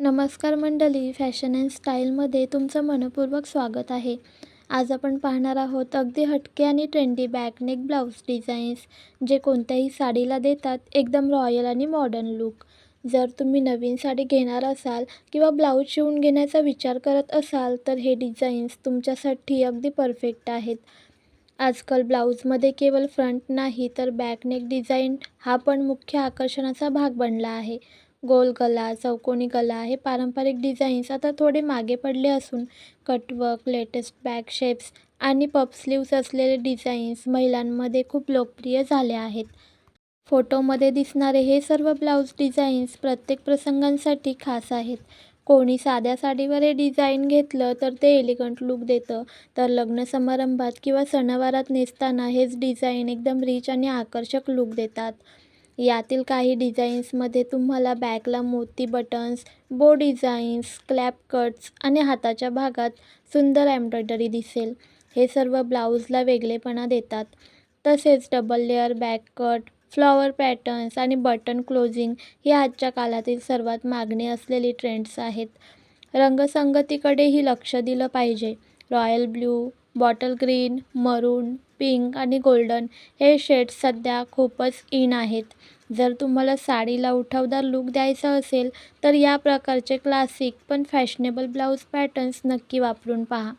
नमस्कार मंडळी fashion and स्टाईलमध्ये तुमचं मनपूर्वक स्वागत आहे. आज आपण पाहणार आहोत अगदी हटके आणि ट्रेंडी बॅकनेक ब्लाऊज डिझाईन्स जे कोणत्याही साडीला देतात एकदम रॉयल आणि मॉडर्न लुक जर तुम्ही नवीन साडी घेणार असाल किंवा ब्लाऊज शिवून घेण्याचा विचार करत असाल तर हे डिझाईन्स तुमच्यासाठी अगदी परफेक्ट आहेत. आजकाल ब्लाऊजमध्ये केवळ फ्रंट नाही तर बॅकनेक डिझाईन हा पण मुख्य आकर्षणाचा भाग बनला आहे. गोल गला चौकोनी गला हे पारंपरिक डिझाईन्स आता थोडे मागे पडले असून कटवर्क लेटेस्ट बॅक शेप्स आणि पप स्लीव्स असलेले डिझाईन्स महिलांमध्ये खूप लोकप्रिय झाले आहेत. फोटोमध्ये दिसणारे हे सर्व ब्लाऊज डिझाईन्स प्रत्येक प्रसंगांसाठी खास आहेत. कोणी साध्या साडीवर हे डिझाईन घेतलं तर ते एलिगंट लुक देतं तर लग्न समारंभात किंवा सणावारात नेसताना हेच डिझाईन एकदम रिच आणि आकर्षक लुक देतात. यातील काही डिझाईन्समध्ये तुम्हाला बॅकला मोती बटन्स बो डिझाईन्स क्लॅप कट्स आणि हाताच्या भागात सुंदर एम्ब्रॉयडरी दिसेल. हे सर्व ब्लाऊजला वेगळेपणा देतात. तसेच double layer back cut flower patterns आणि बटन क्लोजिंग ही आजच्या काळातील सर्वात मागणी असलेली ट्रेंड्स आहेत. रंगसंगतीकडेही लक्ष दिलं पाहिजे. Royal blue bottle green maroon pink आणि गोल्डन हे शेड्स सध्या खूपच इन आहेत. जर तुम्हाला साडीला उठावदार लूक द्यायचा असेल तर या प्रकारचे क्लासिक पण फॅशनेबल ब्लाऊज पॅटर्न्स नक्की वापरून पहा.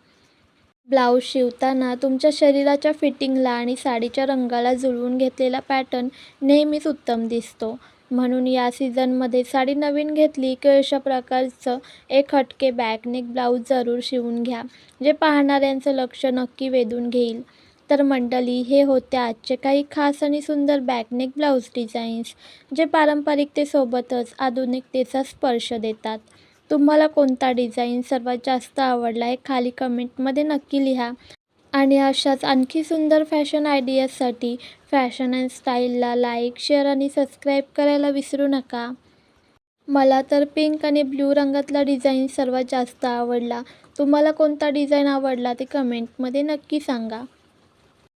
ब्लाऊज शिवताना तुमच्या शरीराच्या फिटिंगला आणि साडीच्या रंगाला जुळवून घेतलेला पॅटर्न नेहमीच उत्तम दिसतो. म्हणून या सीझनमध्ये साडी नवीन घेतली की अशा प्रकारचं एक हटके बॅकनेक ब्लाऊज जरूर शिवून घ्या जे पाहणाऱ्यांचं लक्ष नक्की वेधून घेईल. तर मंडळी हे होते आजचे काही खास आणि सुंदर बॅकनेक ब्लाऊज डिझाईन्स जे पारंपरिकतेसोबतच आधुनिकतेचा स्पर्श देतात. तुम्हाला कोणता डिझाईन सर्वात जास्त आवडला आहे खाली कमेंटमध्ये नक्की लिहा. आणि अशाच आणखी सुंदर फॅशन आयडियासाठी फॅशन अँड स्टाईलला लाईक शेअर आणि सबस्क्राईब करायला विसरू नका. मला तर पिंक आणि ब्ल्यू रंगातला डिझाईन सर्वात जास्त आवडला. तुम्हाला कोणता डिझाईन आवडला ते कमेंटमध्ये नक्की सांगा.